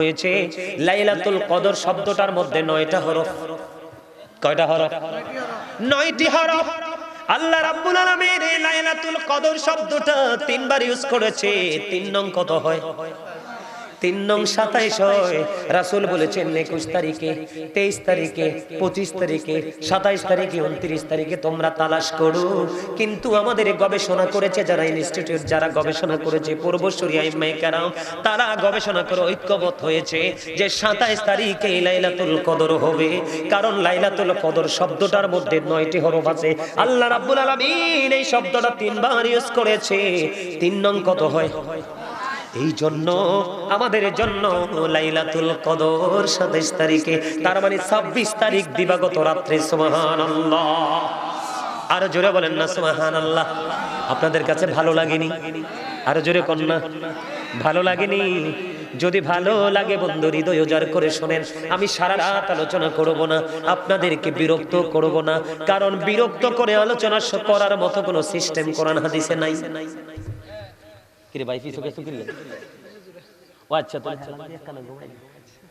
হয়েছে। লাইলাতুল কদর শব্দটার মধ্যে নয়টা হরফ। কয়টা হরফ? নয়টি হরফ। আল্লাহ রাব্বুল আলামিন এই লাইলাতুল কদর শব্দটা তিনবার ইউজ করেছে। তিন নং কত হয়? তিন নং সাতাইশ হয়। রাসুল বলেছেন একুশ তারিখে তেইশ তারিখে পঁচিশ তারিখে সাতাইশ তারিখে উনত্রিশ তারিখে তোমরা তালাশ করো। কিন্তু আমাদের গবেষণা করেছে যারা ইনস্টিটিউট যারা গবেষণা করেছে পূর্বসূরি কারাম তারা গবেষণা করে ঐক্যবদ্ধ হয়েছে যে সাতাইশ তারিখে লাইলাতুল কদর হবে। কারণ লাইলাতুল কদর শব্দটার মধ্যে নয়টি হরফ আছে। আল্লাহ রাব্বুল আলামিন এই শব্দটা তিনবার ইউজ করেছে। তিন নং কত হয়? এই জন্য আমাদের জন্য লাইলাতুল কদর সাতাইশ তারিখে, তার মানে ছাব্বিশ তারিখ দিবাগত রাত্রে সুমাহান আরও জোরে বলেন না সুমাহান আল্লাহ আপনাদের কাছে ভালো লাগেনি? আরও জোরে কন্যা ভালো লাগেনি? যদি ভালো লাগে বন্ধু, হৃদয় উজাড় করে শোনেন, আমি সারা রাত আলোচনা করব না, আপনাদেরকে বিরক্ত করব না, কারণ বিরক্ত করে আলোচনা করার মতো কোনো সিস্টেম কোরআন হাদিসে নাই। কিরে ভাই পিছু গেছো কিনলে? ও আচ্ছা তো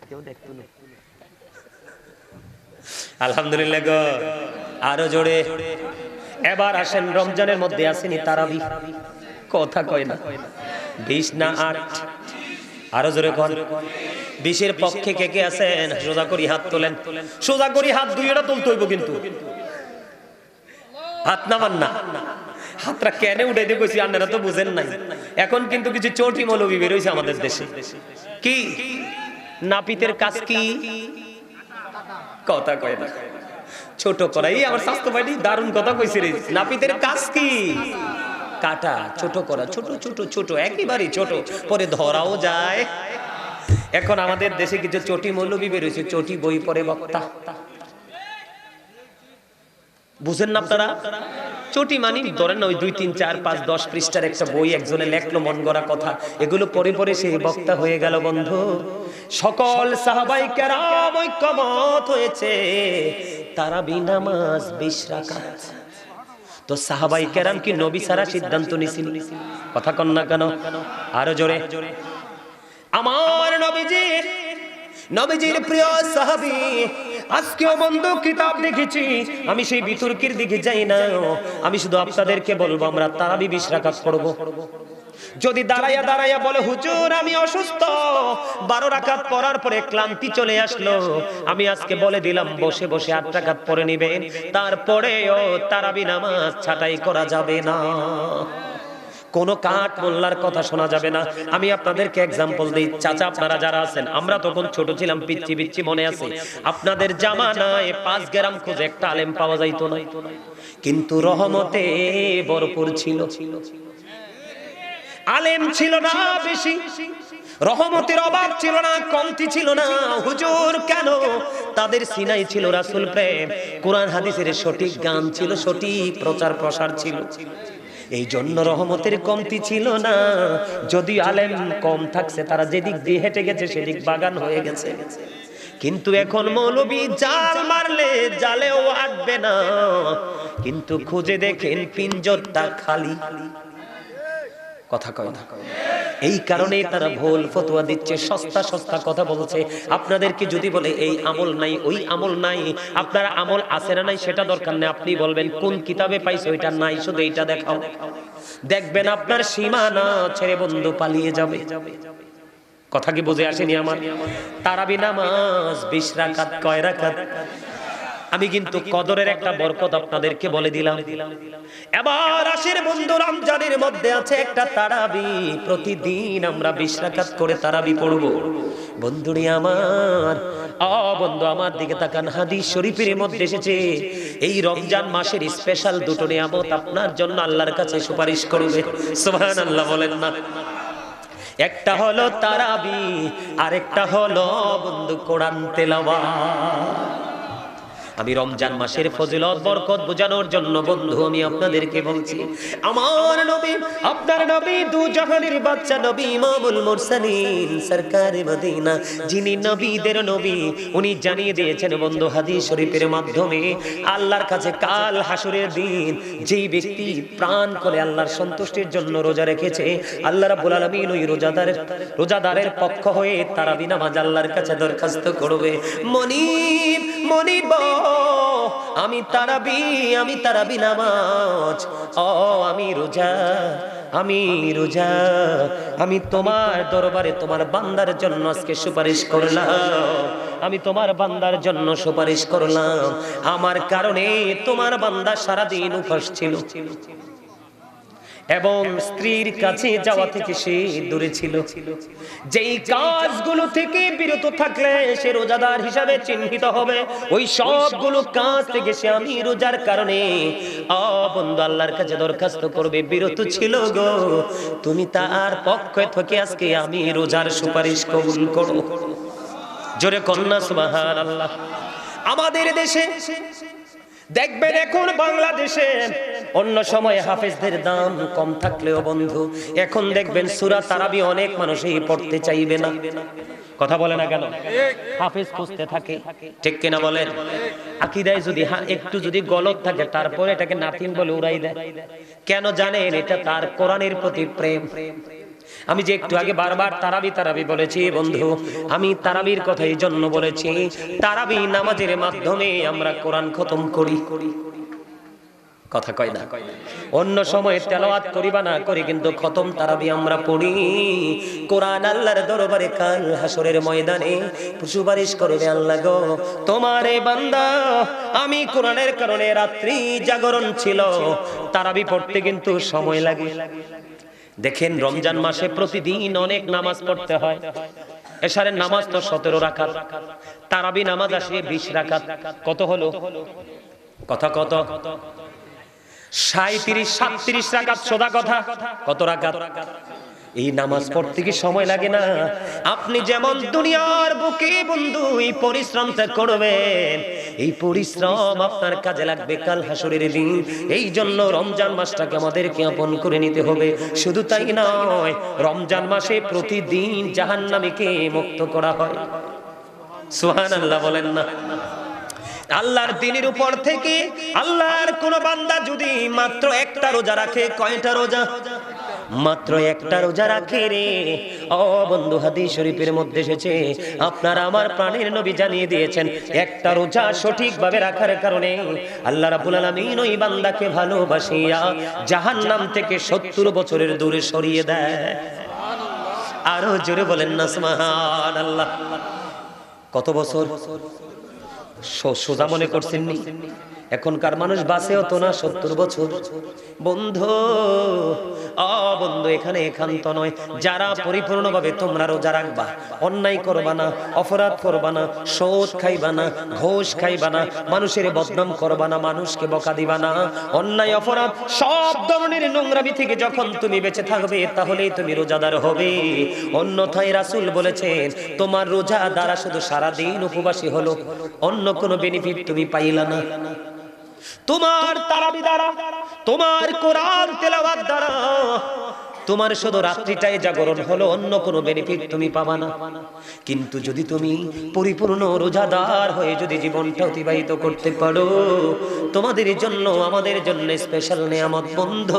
কেউ দেখতো না। আলহামদুলিল্লাহ গো। আরও জোরে। এবার আসেন রমজানের মধ্যে আসেনি তারাবি। কথা কয় না। বিশ না আট আরও জোরে কন। বিশের পক্ষে কে কে আছেন? সোজা করি হাত তোলেন। সোজা করি হাত দুইটা তুলতে হইব কিন্তু। হাত নামান না। হাতটা কেন উঠে দিয়ে কইছি আপনারা তো বুঝেন নাই। এখন কিন্তু কিছু চটি মৌলবি বেরোইছে আমাদের দেশে। কি? নাপিতের কাজ কি? কথা কয় না। ছোট করা এই আমার স্বাস্থ্য দারুণ কথা কইছে রে। নাপিতের কাজ কি? কাটা, ছোট করা, ছোট ছোট ছোট একেবারেই ছোট। পরে ধরাও যায়। এখন আমাদের দেশে কিছু চটি মৌলবি বেরোইছে চটি বই পড়ে বক্তা। বুঝেন না আপনারা? চটি মানি ধরেন ওই দুই, তিন, চার, পাঁচ, দশ পৃষ্ঠার একটা বই একজনে লেখলো মন গড়া কথা। এগুলো পরে পরে সেই বক্তা হয়ে গেল, বন্ধু। সকল সাহাবাই কেরাম ঐক্যমত হয়েছে। তারা বিনামাজ বিশ রাকাত। তো সাহাবাই কেরাম কি নবী সারা সিদ্ধান্ত নিছিল কথা কন না কেন? আরও জোরে। আমার নবীজি নবীজির প্রিয় সাহাবী আজকেও বন্ধু কিতাব দেখেছি। আমি সেই বিতর্কের দিকে যাই না। আমি শুধু আপনাদেরকে বলব, আমরা তারাবি বিশ রাকাত পড়ব। যদি দাঁড়াইয়া দাঁড়াইয়া বলে, হুজুর, আমি অসুস্থ। বারো রাকাত পড়ার পরে ক্লান্তি চলে আসলো। আমি আজকে বলে দিলাম, বসে বসে আট রাকাত পরে নিবেন। তারপরেও তারাবি নামাজ ছাটাই করা যাবে না। কোন কাঠ মোল্লার কথা শোনা যাবে না। আমি আপনাদেরকে এক্সাম্পল দিই। চাচা, আপনারা যারা আছেন, আমরা তখন ছোট ছিলাম পিচ্ছি পিচ্ছি মনে আছে। আপনাদের জামানায় পাঁচ গ্রাম খুঁজে একটা আলেম পাওয়া যাইতো না। কিন্তু রহমতে ভরপুর ছিল। আলেম ছিল না বেশি। রহমতের অভাব ছিল না, কমতি ছিল না। হুজুর, কেন? তাদের সিনাই ছিল রাসুল প্রেম। কোরআন হাদিসের সঠিক গান ছিল, সঠিক প্রচার প্রসার ছিল। এই জন্য রহমতের কমতি ছিল না। যদি আলেম কম থাকছে, তারা যেদিক দিয়ে হেঁটে গেছে, সেদিক বাগান হয়ে গেছে। কিন্তু এখন মৌলবি জাল মারলে, জালেও আটবে না। কিন্তু খুঁজে দেখেন পিঞ্জরটা খালি। কথা কয় না। এই কারণে তারা ভুল ফতোয়া দিচ্ছে, সস্তা সস্তা কথা বলছে। আপনাদেরকে যদি বলে, এই আমল নাই, ওই আমল নাই, আপনারা আমল আছে না নাই, সেটা দরকার নেই। আপনি বলবেন, কোন কিতাবে পাইছো ওইটা নাই, শুধু এইটা দেখাও। দেখবেন আপনার সীমানা ছেড়ে বন্ধু পালিয়ে যাবে। কথা কি বুঝে আসেনি আমার? তারাবি নামাজ, বিশ রাকাত, কয় রাকাত? আমি কিন্তু কদরের একটা বরকত আপনাদেরকে বলে দিলাম। এবার আসের বন্ধু রমজানের মধ্যে আছে একটা তারাবি। প্রতিদিন আমরা বিশ করে তারাবি পড়ব। বন্ধুরি আমার, আ বন্ধু আমার দিকে তাকান। হাদিস শরীফের মধ্যে এসেছে, এই রমজান মাসের স্পেশাল দুটো নিয়ামত আপনার জন্য আল্লাহর কাছে সুপারিশ করবে। সুবহানাল্লাহ বলেন না। একটা হলো তারাবি, আরেকটা হলো বন্ধু কোরআন তেলাওয়া আমি রমজান মাসের ফজিলত, বরকত বোঝানোর জন্য বন্ধু, আমি আপনাদেরকে বলছি, আমার নবী, আপনার নবী, দু জাহানের বাচ্চা নবী ইমামুল মুরসালিন, সরকারে মদিনা, যিনি নবীদের নবী, উনি জানিয়ে দিয়েছেন, বন্ধু, হাদিস শরীফের মাধ্যমে আল্লাহর কাছে কাল হাসুরের দিন যেই ব্যক্তি প্রাণ করে আল্লাহর সন্তুষ্টির জন্য রোজা রেখেছে, আল্লাহ রাব্বুল আলামিন ওই রোজাদারের রোজাদারের পক্ষ হয়ে তারাবি নামাজ আল্লাহর কাছে দরখাস্ত করবে। মনিব মনিব আমি তারাবি আমি তারাবি নামাজ। ও, আমি রোজা আমি রোজা। আমি তোমার দরবারে তোমার বান্দার জন্য আজকে সুপারিশ করলাম। আমি তোমার বান্দার জন্য সুপারিশ করলাম। আমার কারণে তোমার বান্দা সারাদিন উপাস ছিল। এবং স্ত্রীর কাছে যাওয়া থেকে সে দূরে ছিল। যেই কাজগুলো থেকে বিরত থাকলে সে রোজাদার হিসাবে চিহ্নিত হবে। ওই সবগুলো কাজ থেকে সে আমি রোজার কারণে বন্ধু, আল্লাহর কাছে দরখাস্ত করবে, বিরত ছিল গো। তুমি তার পক্ষে থেকে আজকে আমি রোজার সুপারিশ কবুল করো জোরে কন্যা সুবাহান আল্লাহ আমাদের দেশে, দেখবেন এখন বাংলাদেশে অন্য সময় হাফেজদের দাম কম থাকলেও বন্ধু, এখন দেখবেন সুরা তারাবি অনেক মানুষই পড়তে চাইবে না। কথা বলে না কেন? হাফেজ খুঁজতে থাকে। ঠিক কিনা বলেন? আকিদায় যদি একটু যদি গলত থাকে, তারপরে এটাকে নাতিন বলে উড়াই দেয়। কেন জানেন এটা তার কোরআনের প্রতি প্রেম। আমি যে একটু আগে বারবার তারাবি তারাবি বলেছি, বন্ধু, আমি তারাবির কথা এই জন্য বলেছি, তারাবি নামাজের মাধ্যমে আমরা কোরআন খতম করি। কথা কয় না। অন্য সময় তেলাওয়াত করিবা না করি, কিন্তু খতম তারাবি আমরা পড়ি। কোরআন আল্লাহর দরবারে কাল হাসরের ময়দানে সুপারিশ করবে আল্লাহ গো। তোমারে বান্দা, আমি কোরআনের কারণে রাত্রি জাগরণ ছিল, তারাবি পড়তে কিন্তু সময় লাগে। দেখেন রমজান মাসে প্রতিদিন অনেক নামাজ পড়তে হয়। এশারের নামাজ তো সতেরো রাখাত তারাবি নামাজ আসে বিশ রাখাত কত হলো? কথা কত? সাঁত্রিশ সাতত্রিশ রাকাত সোদা কথা। কত রাকাত? এই নামাজ পড়তে কি সময় লাগে না? আপনি যেমন দুনিয়ার বুকে বন্ধু, এই পরিশ্রমটা করবেন। এই পরিশ্রম আপনার কাজে লাগবে কাল হাসরের দিন। এই জন্য রমজান মাসটাকে আমাদেরকে আপন করে নিতে হবে। শুধু তাই নয়, রমজান মাসে প্রতিদিন জাহান্নামীকে মুক্ত করা হয়। সুহান আল্লাহ বলেন না। আল্লাহর দিনের উপর থেকে আল্লাহর কোন বান্দা যদি মাত্র একটা রোজা রাখে, কয়টা রোজা? মাত্র একটা রোজা রাখে রে। ও বন্ধু, হাদিস শরীফের মধ্যে এসেছে, আপনারা আমার প্রাণের নবী জানিয়ে দিয়েছেন, একটা রোজা সঠিকভাবে রাখার কারণে আল্লাহ রাব্বুল আলামিন ওই বান্দাকে ভালোবাসিয়া জাহান্নাম থেকে সত্তর বছরের দূরে সরিয়ে দেয়। আরও জোরে বলেন না সুবহান আল্লাহ কত বছর? সোজা মনে করছেন নি? এখনকার মানুষ বাসে তো না সত্তর বছর। বন্ধু বন্ধু, এখানে একান্ত নয়। যারা পরিপূর্ণভাবে তোমরা রোজা রাখবা, অন্যায় করবা না, অপরাধ করবা না সোদ খাইবা না, ঘোষ খাইবা না, মানুষের বদনাম করবা না, মানুষকে বকা দিবা না, অন্যায়, অপরাধ, সব ধরনের নোংরামি থেকে যখন তুমি বেঁচে থাকবে, তাহলেই তুমি রোজাদার হবে। অন্যথায় রাসূল বলেছেন, তোমার রোজা দ্বারা শুধু সারা দিন উপবাসী হলো, অন্য কোনো বেনিফিট তুমি পাইলা না। তোমার তারাবি দ্বারা, তোমার কোরআন তেলাওয়াত দ্বারা তোমার শুধু রাত্রিটাই জাগরণ হলো, অন্য কোনো বেনিফিট তুমি পাবা না। কিন্তু যদি তুমি পরিপূর্ণ রোজাদার হয়ে যদি জীবনটা অতিবাহিত করতে পারো, তোমাদের জন্য, আমাদের জন্য স্পেশাল নিয়ামত বন্ধ।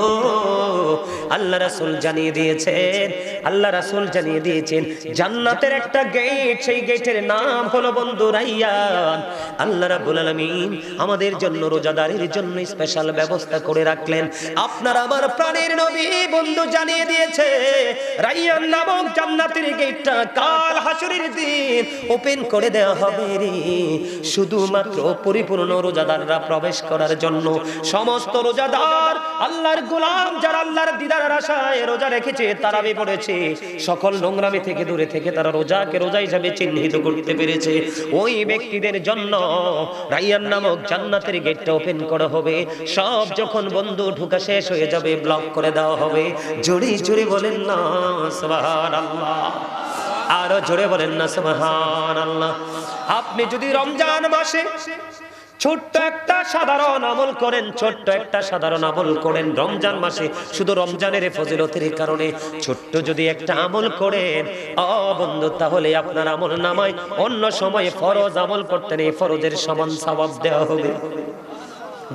আল্লাহ রাসূল জানিয়ে দিয়েছেন, আল্লাহ রাসূল জানিয়ে দিয়েছেন, জান্নাতের একটা গেট সেই গেটের নাম হলো বন্ধু রাইয়ান। আল্লাহ রাব্বুল আলামিন আমাদের জন্য রোজাদারের জন্য স্পেশাল ব্যবস্থা করে রাখলেন। আপনার আমার প্রাণের নবী, বন্ধু জানিয়ে দিয়েছে। রাইয়ান নামক জান্নাতের গেটটা কাল হাসরের দিন ওপেন করে দেওয়া হবে রে। শুধুমাত্র পরিপূর্ণ রোজাদাররা প্রবেশ করার জন্য সমস্ত রোজাদার আল্লাহর গোলাম যারা আল্লাহর দিদার আশায় রোজা রেখেছে, তারাবি পড়েছে। সকল নোংরামি থেকে দূরে থেকে তারা রোজাকে রোজা হিসাবে চিহ্নিত করতে পেরেছে। ওই ব্যক্তিদের জন্য রাইয়ান নামক জান্নাতের গেটটা ওপেন করা হবে। সব যখন বন্ধু ঢুকা শেষ হয়ে যাবে, ব্লক করে দেওয়া হবে। জোরে জোরে বলেন না, সুবহানাল্লাহ। আরও জোরে বলেন না, সুবহানাল্লাহ। আপনি যদি রমজান মাসে ছোট্ট একটা সাধারণ আমল করেন, ছোট্ট একটা সাধারণ আমল করেন, রমজান মাসে শুধু রমজানের ফজিলতের কারণে ছোট্ট যদি একটা আমল করেন অ বন্ধু, তাহলে আপনার আমল নামায় অন্য সময়ে ফরজ আমল করতেন এই ফরজের সমান সবাব দেওয়া হবে।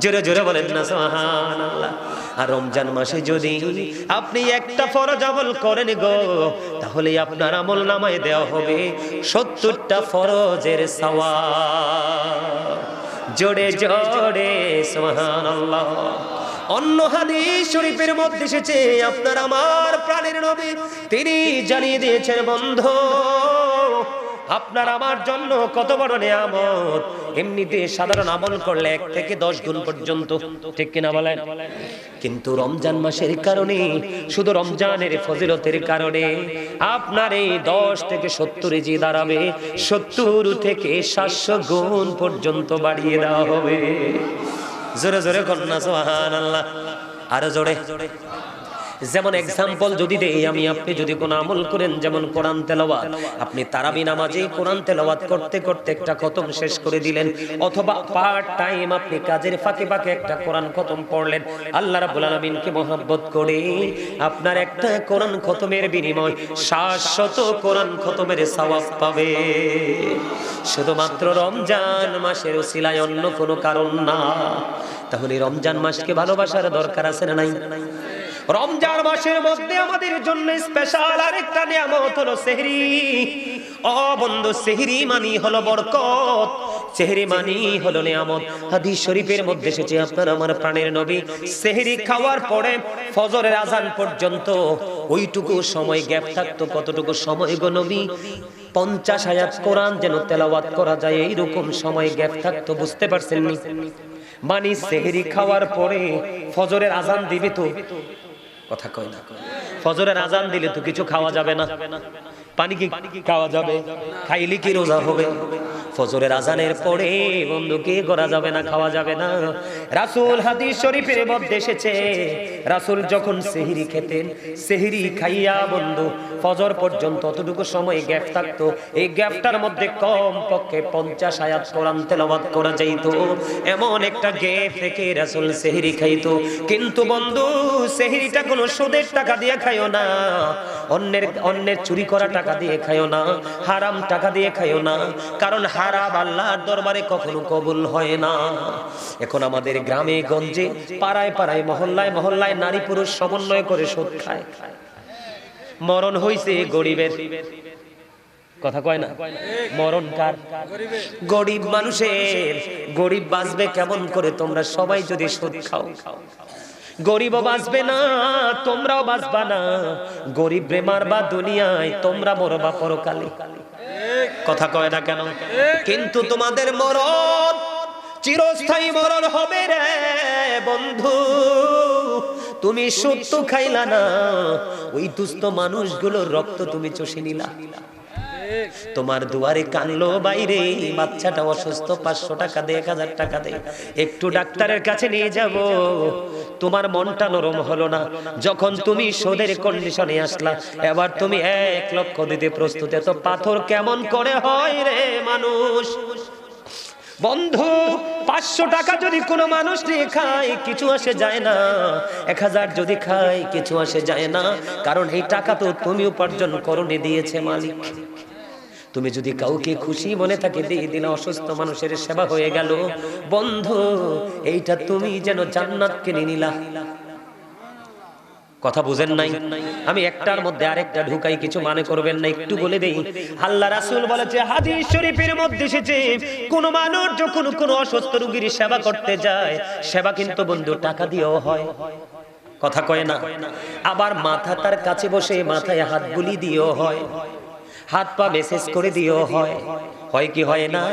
জোরে জোরে বলেন না, সুবহানাল্লাহ। আর রমজান মাসে যদি আপনি একটা ফরজ আমল করেন গো, তাহলে আপনার আমল নামায় দেওয়া হবে সত্তরটা ফরজের সওয়াব। জোরে জোরে, সুবহানাল্লাহ। অন্য হাদিস শরীফের মধ্যে এসেছে, আপনার আমার প্রাণের নবী, তিনি জানিয়ে দিয়েছেন, বন্ধু আপনার আমার জন্য কত বড় নিয়ামত। এমনিতে সাধারণ আমল করলে এক থেকে দশ গুণ পর্যন্ত। ঠিক কিনা বলেন? কিন্তু রমজান মাসের কারণে, শুধু রমজানের ফজিলতের কারণে আপনার এই দশ থেকে সত্তরে যে দাঁড়াবে। সত্তর থেকে সাতশো গুণ পর্যন্ত বাড়িয়ে দেওয়া হবে। জোরে জোরে কন্যা সোহান আল্লাহ আরও জোরে। যেমন এক্সাম্পল যদি দেই আমি, আপনি যদি কোন আমল করেন, যেমন কোরআন তেলাওয়াত, আপনি তারাবি নামাজে কোরআন তেলাওয়াত করতে করতে একটা খতম শেষ করে দিলেন, অথবা পার্ট টাইম আপনি কাজের ফাঁকে ফাঁকে একটা কোরআন খতম পড়লেন, আল্লাহ রাব্বুল আলামিনকে মহব্বত করে আপনার একটা কোরআন খতমের বিনিময় শাশ্বত কোরআন খতমের সওয়াব পাবে। শুধুমাত্র রমজান মাসের ওসিলায় অন্য কোনো কারণ না। তাহলে রমজান মাসকে ভালোবাসার দরকার আছে না নাই? রমজান মাসের মধ্যে আমাদের জন্য স্পেশাল আরেকটা নিয়ামত হলো সেহরি। ও বন্ধু, সেহরি মানি হলো বরকত। সেহরি মানি হলো নিয়ামত। হাদিস শরীফের মধ্যে এসেছে, আপনার আমার প্রাণের নবী, সেহরি খাওয়ার পরে ফজরের আজান পর্যন্ত ওইটুকু সময় গ্যাপ থাকতো। কতটুকু সময় গো নবী? পঞ্চাশ হাজার কোরআন যেন তেলাওয়াত করা যায়, এইরকম সময় গ্যাপ থাকতো, বুঝতে পারছেন মানি সেহরি খাওয়ার পরে ফজরের আজান দিবে তো? কথা কয় না। ফজরের আজান দিলে তো কিছু খাওয়া যাবে না। পানি কি খাওয়া যাবে? খাইলে কি রোজা হবে? ফজরের আজানের পরে, বন্ধু, কি করা যাবে না, খাওয়া যাবে না? রাসূল হাদিস শরীফের মধ্যে এসেছে, রাসূল যখন সেহরি খেতেন, সেহরি খাইয়া, বন্ধু, ফজর পর্যন্ত অতটুকু সময় গ্যাপ থাকতো। এই গ্যাপটার মধ্যে কম পক্ষে পঞ্চাশ আয়াত কোরআন তেলাওয়াত করা যাইত। এমন একটা গ্যাপ থেকে রাসূল সেহরি খাইতো। কিন্তু, বন্ধু, সেহরিটা কোনো সুদের টাকা দিয়ে খাইও না, অন্যের অন্যের চুরি করা টাকা দিয়ে খাইও না, হারাম টাকা দিয়ে খাইও না। কারণ হারাম আল্লাহর দরবারে কখনো কবুল হয় না। এখন আমাদের গ্রামে, গঞ্জে, পাড়ায় পাড়ায়, মহল্লায় মহল্লায় নারী পুরুষ সমন্বয় করে সুদ খায়। মরণ হইছে গরিবের। কথা কয় না? মরণ কার? গরিব মানুষের। গরিব বাঁচবে কেমন করে? তোমরা সবাই যদি সুদ খাও। গরিবও বাঁচবে না, তোমরাও বাঁচবা না। গরিব রে মারবা দুনিয়ায় তোমরা মরবা পরকালে। কথা কয় না কেন? কিন্তু তোমাদের মরণ চিরস্থায়ী মরণ হবে রে বন্ধু। তুমি সত্য খাইলা না, ওই দুস্থ মানুষগুলোর রক্ত তুমি চষে নিলা। তোমার দুয়ারে কানলো বাইরে, বাচ্চাটা অসুস্থ, পাঁচশো টাকা দে, এক হাজার টাকা দে। একটু ডাক্তারের কাছে নিয়ে যাব। তোমার মনটা নরম হলো না। যখন তুমি সোদের কন্ডিশনে আসলা, এবার তুমি এক লক্ষ দিতে প্রস্তুত। এত পাথর কেমন করে হয় রে মানুষ? বন্ধু, পাঁচশো টাকা যদি কোনো মানুষ নিয়ে খায়, কিছু আসে যায় না। এক হাজার যদি খায়, কিছু আসে যায় না। কারণ এই টাকা তো তুমি উপার্জন করণে দিয়েছে মালিক। তুমি যদি কাউকে খুশি মনে থাকে দিয়ে দিলে অসুস্থ মানুষের সেবা হয়ে গেল, বন্ধু, এইটা তুমি যেন জান্নাত কিনে নিলা। কথা বুঝেন নাই? আমি একটার মধ্যে আরেকটা ঢুকাই, কিছু মানে করবেন না, একটু বলে দেই। আল্লাহ রাসূল বলেছে, হাদিস শরীফের মধ্যে এসেছে, কোন মানুষ যখন কোন অসুস্থ রোগীর সেবা করতে যায়, সেবা কিন্তু বন্ধু টাকা দিয়েও হয়। কথা কয় না? আবার মাথা তার কাছে বসে মাথায় হাত বুলি দিয়েও হয়। হাত পা মেসেজ করে দিয়েও হয়। হয় কি হয় না?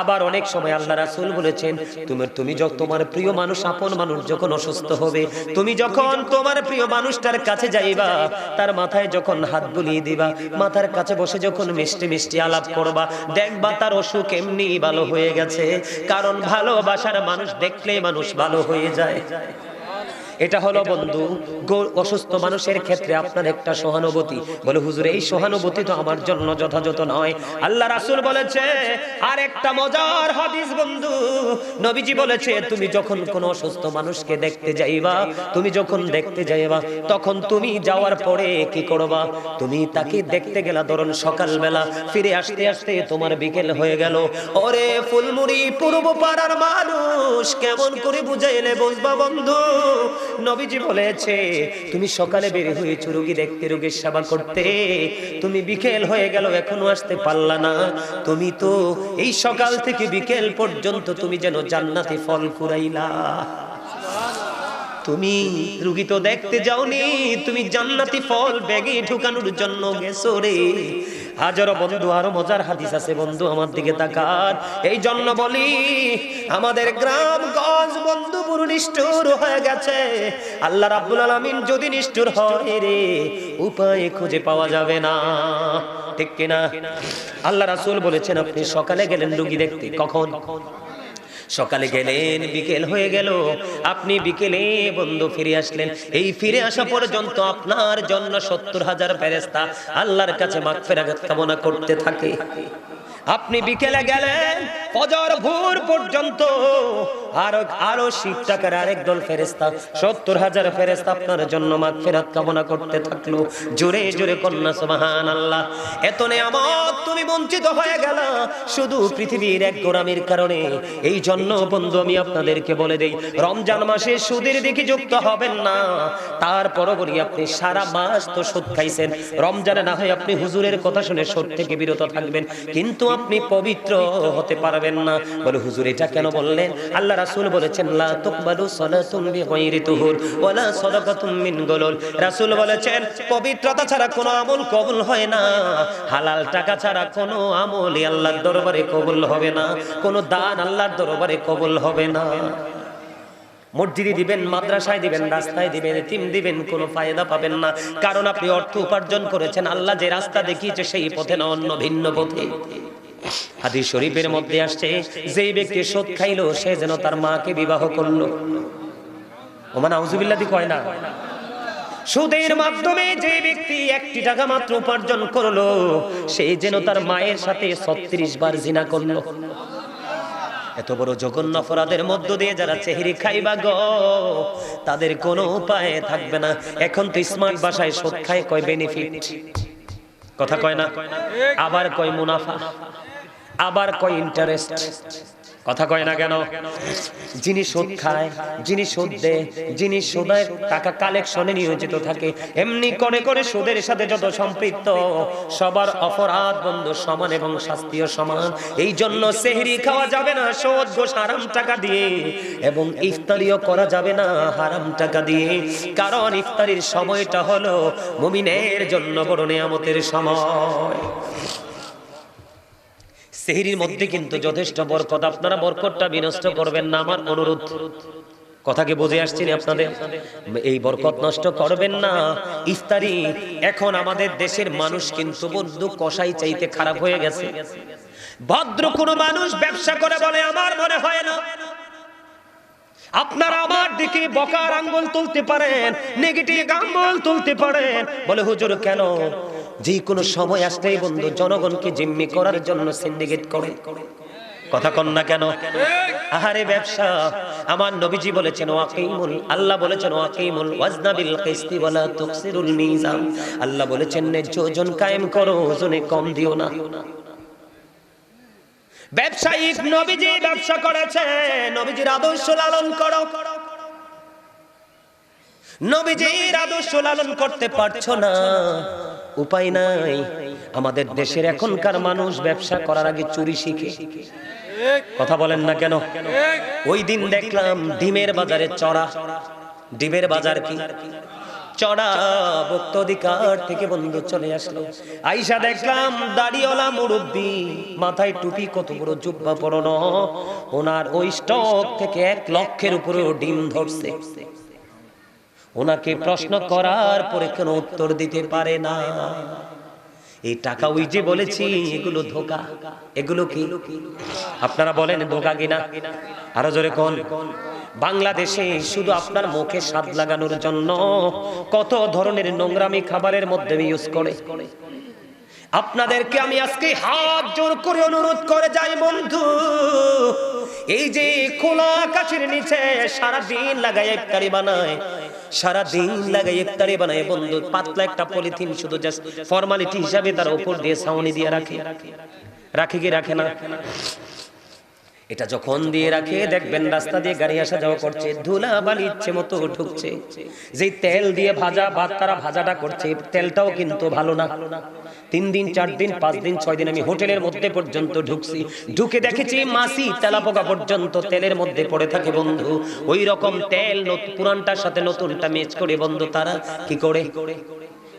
আবার অনেক সময় আল্লাহ রাসূল বলেছেন, তুমি তুমি যখন তোমার প্রিয় মানুষ, আপন মানুষ যখন অসুস্থ হবে, তুমি যখন তোমার প্রিয় মানুষটার কাছে যাইবা, তার মাথায় যখন হাত বুলিয়ে দিবা, মাথার কাছে বসে যখন মিষ্টি মিষ্টি আলাপ করবা, দেখবা তার অসুখ এমনি ভালো হয়ে গেছে। কারণ ভালোবাসার মানুষ দেখলে মানুষ ভালো হয়ে যায়। এটা হলো বন্ধু অসুস্থ মানুষের ক্ষেত্রে আপনার একটা সহানুভূতি। বলে, হুজুর, এই সহানুভূতি তো আমার জন্য যথাযথ নয়। আল্লাহ রাসূল বলেছে আর একটা মজার হাদিস বন্ধু। নবীজি বলেছে, তুমি যখন কোনো অসুস্থ মানুষকে দেখতে যাইবা, তুমি যখন দেখতে যাইবা, তখন তুমি যাওয়ার পরে কি করবা? তুমি তাকে দেখতে গেলা ধরুন সকালবেলা, ফিরে আসতে আসতে তোমার বিকেল হয়ে গেল। ওরে ফুলমুড়ি পূর্ব পাড়ার মানুষ কেমন করে বুঝাইলে বুঝবা বন্ধু? নবীজি বলেছে, তুমি সকালে বের হয়েছো রুগী দেখতে, রোগীর সেবা করতে। তুমি বিকেল হয়ে গেল, এখনও আসতে পারলা না। তুমি তো এই সকাল থেকে বিকেল পর্যন্ত তুমি যেন জান্নাতে ফল কুড়াইলা। তুমি রুগী তো দেখতে যাওনি, তুমি জান্নাতি ফল ব্যাগে ঢুকানোর জন্য গেছো রে। হাজারো বন্ধু, আরও মজার হাদিস আছে, বন্ধু, আমার দিকে তাকার এই জন্য বলি, আমাদের গ্রাম গজ বন্ধু পুরো নিষ্ঠুর হয়ে গেছে। আল্লাহ রাব্বুল আলামিন যদি নিষ্ঠুর হয় রে, উপায় খুঁজে পাওয়া যাবে না। ঠিক কিনা? আল্লাহ রাসূল বলেছেন, আপনি সকালে গেলেন রুগী দেখতে। কখন? সকালে গেলেন, বিকেল হয়ে গেল। আপনি বিকেলে বন্ধু ফিরে আসলেন। এই ফিরে আসা পর্যন্ত আপনার জন্য সত্তর হাজার ফেরেস্তা আল্লাহর কাছে মাগফিরাত কামনা করতে থাকে। আপনি বিকেলে গেলেন, ফজর, ভোর পর্যন্ত। আরও আরও শিব টাকার আরেক দল ফেরেস্তা সত্তর হাজার ফেরেস্তা আপনার জন্য মাগফিরাত কামনা করতে থাকল। জোরে জোরে কন্যা সুবহান আল্লাহ এত নেয়ামত তুমি বঞ্চিত হয়ে গেল। শুধু পৃথিবীর এক গোরামির কারণে। এই জন্য বন্ধু, আমি আপনাদেরকে বলে দেই, রমজান মাসে সুদের দিকে যুক্ত হবেন না। তারপরও বলি আপনি সারা মাস তো সুদ খাইছেন। রমজানে না হয় আপনি হুজুরের কথা শুনে সুদ থেকে বিরত থাকবেন। কিন্তু আপনি পবিত্র হতে পারবেন না। বলে হুজুর এটা কেন বললেন? আল্লাহ রাসূল বলেছেন, লা তুকবালু সালাতুম বিগাইরি তুহুর ওয়ালা সাদাকাতুম মিন গুলুল। রাসূল বলেছেন, পবিত্রতা ছাড়া কোনো আমল কবুল হয় না। হালাল টাকা ছাড়া কোনো আমলই আল্লাহর দরবারে কবুল হবে না। কোনো দান আল্লাহর দরবারে কবুল হবে না। মসজিদে দিবেন, মাদ্রাসায় দিবেন, রাস্তায় দিবেন তিম দিবেন, কোনো ফায়দা পাবেন না। কারণ আপনি অর্থ উপার্জন করেছেন, আল্লাহ যে রাস্তা দেখিয়েছে সেই পথে না, অন্য ভিন্ন পথে। হাদিস শরীফের মধ্যে আসছে, যেই ব্যক্তি সুদ খাইলো, সে যেন তার মাকে বিবাহ করল। ওমান আউজুবিল্লাদি কয় না? সুদের মাধ্যমে যে ব্যক্তি একটি টাকা মাত্র উপার্জন করল সেই যেন তার মায়ের সাথে ছত্রিশ বার জিনা করল। এত বড় জঘন্য অপরাধের মধ্য দিয়ে যারা চেহারি খাইবা গ, তাদের কোনো উপায় থাকবে না। এখন তো স্মার্ট ভাষায় সুদ খায় কয় বেনিফিট কথা কয় না? আবার কয় মুনাফা। আবার কয় ইন্টারেস্ট কথা কয় না কেন? যিনি সুদ খায়, যিনি সুদ দেয়, যিনি সুদের টাকা কালেকশনে নিয়োজিত থাকে, এমনি করে করে সুদের সাথে যত সম্পৃক্ত, সবার অপরাধ বন্ধ সমান এবং শাস্তিও সমান। এই জন্য সেহরি খাওয়া যাবে না সুদ গোস হারাম টাকা দিয়ে, এবং ইফতারিও করা যাবে না হারাম টাকা দিয়ে। কারণ ইফতারির সময়টা হলো মুমিনের জন্য বড় নিয়ামতের সময়। সেহরির মধ্যে কিন্তু যথেষ্ট বরকত আপনারা বরকতটা বিনষ্ট করবেন না আমার অনুরোধ। কথাকে বুঝে আসছেন আপনাদের? এই বরকত নষ্ট করবেন না। ইফতারি এখন আমাদের দেশের মানুষ কিন্তু বন্ধু কষাই চাইতে খারাপ হয়ে গেছে। ভদ্র কোনো মানুষ ব্যবসা করে বলে আমার মনে হয় না। আপনারা আমার দিকে বকার আঙ্গুল তুলতে পারেন নেগেটিভ আঙ্গুল তুলতে পারেন। বলে হুজুর কেন? যে কোনো সময় আসলেই বন্ধু জনগণকে জিম্মি করার জন্য সিন্ডিকেট করে। কথা কন না কেন? আহারে ব্যবসা, আমার নবীজি বলেছেন, ওয়াকিমুল, আল্লাহ বলেছেন, ওয়াকিমুল ওয়াজনা বিল কিসতি ওয়ালা তুকসিরুল মিজান। আল্লাহ বলেছেন ওজন কায়েম করো, ওজনে কম দিও না। ব্যবসায়িক নবীজি ব্যবসা করেছে, নবীজির আদর্শ লালন করো। নবীজির আদর্শ লালন করতে পারছ না। উপায় নাই। আমাদের দেশের এখনকার মানুষ ব্যবসা করার আগে চুরি শিখে। কথা বলেন না কেন? ওই দিন দেখলাম ডিমের বাজারে চড়া। ডিমের বাজার কি? চড়া ভক্ত অধিকার থেকে বন্ধু চলে আসলো। আইসা দেখলাম দাড়িওয়ালা মুরব্বী, মাথায় টুপি, কত বড় জুব্বা পরনো। ওনার ওই স্টক থেকে এক লক্ষের উপরে ডিম ধরছে। ওনাকে প্রশ্ন করার পরে কেন উত্তর দিতে পারে না। এই টাকা ওই যে বলেছি এগুলো ধোকা। এগুলো কি? আপনারা বলেন ধোকা কিনা? আরও জোরে কোন? বাংলাদেশে শুধু আপনার মুখে স্বাদ লাগানোর জন্য কত ধরনের নোংরামি খাবারের মধ্যে ইউজ করে। আপনাদেরকে আমি আজকে হাত জোর করে অনুরোধ করে যাই বন্ধু। এই যে খোলা আকাশের নিচে সারা দিন লাগাই ইফতারি বানায় সারা দিন লাগাই ইফতারি বানায়, বন্ধু, পাতলা একটা পলিথিন শুধু জাস্ট ফর্মালিটি হিসাবে তার উপর দিয়ে ছাউনি দিয়ে রাখে। রাখে কি রাখে না? এটা যখন দিয়ে রাখে, দেখবেন রাস্তা দিয়ে গাড়ি আসা যাওয়া করছে ধুলা বালি ইচ্ছে মতো ঢুকছে। যে তেল দিয়ে ভাজা ভাত তারা ভাজাটা করছে, তেলটাও কিন্তু ভালো না। তিন দিন, চার দিন, পাঁচ দিন, ছয় দিন আমি হোটেলের মধ্যে পর্যন্ত ঢুকছি। ঢুকে দেখেছি মাসি তেলাপোকা পর্যন্ত তেলের মধ্যে পড়ে থাকে বন্ধু। ওই রকম তেল পুরানটার সাথে নতুনটা মেচ করে বন্ধু তারা। কি করে?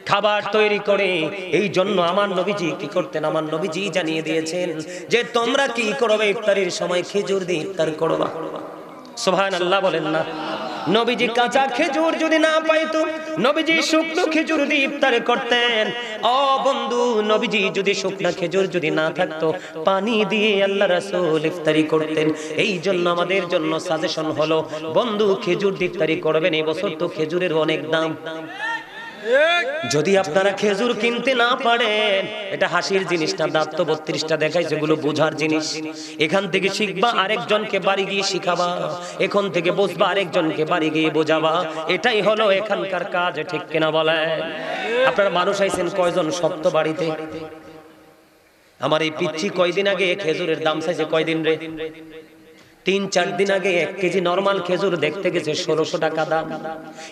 খাবার তৈরি করে। এই জন্য আমার নবীজি কি করতেন? আমার নবীজি জানিয়ে দিয়েছেন যে, তোমরা কি করবে ইফতারির সময়? খেজুর দিয়ে ইফতার করবা। সোহান আল্লাহ বলেন না। নবীজি কাঁচা খেজুর যদি না পাইতো, নবীজি শুকনো খেজুর দিয়ে ইফতার করতেন। ও বন্ধু, নবীজি যদি শুকনো খেজুর যদি না থাকতো, পানি দিয়ে আল্লাহ রাসূল ইফতারি করতেন। এই জন্য আমাদের জন্য সাজেশন হলো, বন্ধু, খেজুর দিয়ে ইফতারি করবেন, এই বছর তো খেজুরের অনেক দাম। যদি আপনারা খেজুর কিনতে না পারেন, এটা হাসির জিনিস না, দাঁত বত্রিশটা দেখাই যেগুলো বোঝার জিনিস। এখান থেকে শিখবা, আরেকজনকে বাড়ি গিয়ে শিখাবা। এখন থেকে বসবা আরেকজনকে বাড়ি গিয়ে বোঝাবা। এটাই হলো এখানকার কাজ ঠিক কিনা বলেন আপনারা মানুষ আইছেন কয়জন সপ্ত বাড়িতে? আমার এই পিচ্ছি কয়দিন আগে খেজুরের দাম চাইছে কয়দিন রে? তিন চার দিন আগে এক কেজি নরমাল খেজুর দেখতে গেছে ষোলোশো টাকা দাম।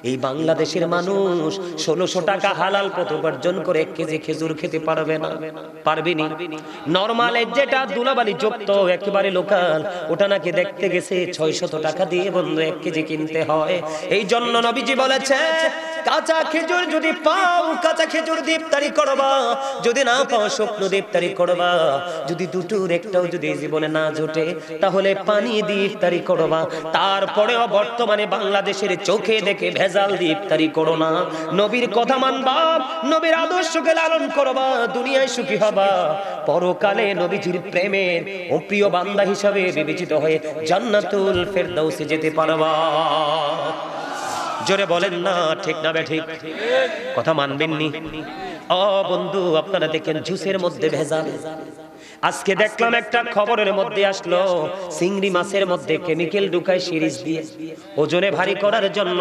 এই বাংলাদেশের মানুষ ষোলোশো টাকা হালাল পথ উপার্জন করে এক কেজি খেজুর খেতে পারবে না। পারবিনি নরমালের যেটা দুলাবালি যুক্ত, একেবারে লোকাল, ওটা নাকি দেখতে গেছে ছয়শত টাকা দিয়ে বন্ধু, এক কেজি কিনতে হয়। এই জন্য নবীজি বলেছে, কাঁচা খেজুর যদি পাও, কাঁচা খেজুর দীপ্তারি করবা। যদি না পাও, শুকনো দীপ্তারি করবা। যদি দুটোর একটাও যদি জীবনে না জোটে, তাহলে পানি দিয়ে ইফতারি করবা তারপরেও বর্তমানে বাংলাদেশের চোখে দেখে ভেজাল দিয়ে ইফতারি করো না। নবীর কথা মানবা, নবীর আদর্শকে লালন করবা দুনিয়ায় সুখী হবা। পরকালে নবীজির প্রেমের ও প্রিয় বান্দা হিসাবে বিবেচিত হয়ে জান্নাতুল ফেরদাউসে যেতে পারবা। জোরে বলেন না, ঠিক না বে ঠিক? কথা মানবেননি? ও বন্ধু, আপনারা দেখেন জুসের মধ্যে ভেজাল। আজকে দেখলাম একটা খবরের মধ্যে আসলো, চিংড়ি মাছের মধ্যে কেমিক্যাল ঢুকায় সিরিজ দিয়ে। ওজনে ভারী করার জন্য,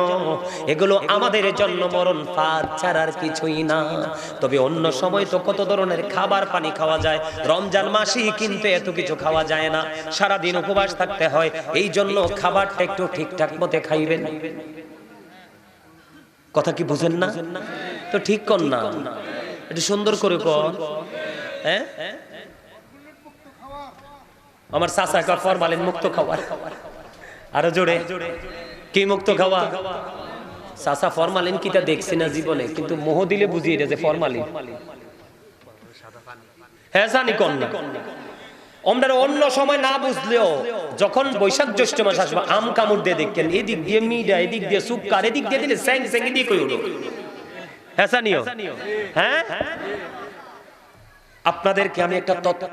এগুলো আমাদের জন্য মরণ ফাঁদ ছাড়ার কিছুই না। তবে অন্য সময় তো কত ধরনের খাবার পানি খাওয়া যায়, রমজান মাসেই কিন্তু এত কিছু খাওয়া যায় না। সারাদিন উপবাস থাকতে হয়, এই জন্য খাবারটা একটু ঠিকঠাক মতে খাইবেন। কথা কি বুঝেন না? তো ঠিক কর না। একটু সুন্দর করে কর। হ্যাঁ? আমার চাচা কা ফরমালিন মুক্ত খাবার আরও জোরে। কি মুক্ত খাওয়া? চাচা ফরমালিন কিটা দেখছি না জীবনে, কিন্তু মোহ দিলে বুঝিয়ে যে ফরমালিন। হ্যাঁ জানি না আমরা অন্য সময় না বুঝলেও যখন বৈশাখ জ্যৈষ্ঠ মাস আসবে, আম কামড় দিয়ে দেখেন, এদিক দিয়ে মিডা, এদিক দিয়ে সুক্কার এদিক দিয়ে দিলে স্যাং স্যাং কই উঠো হ্যাঁ হ্যাঁ? আপনাদেরকে আমি একটা তথ্য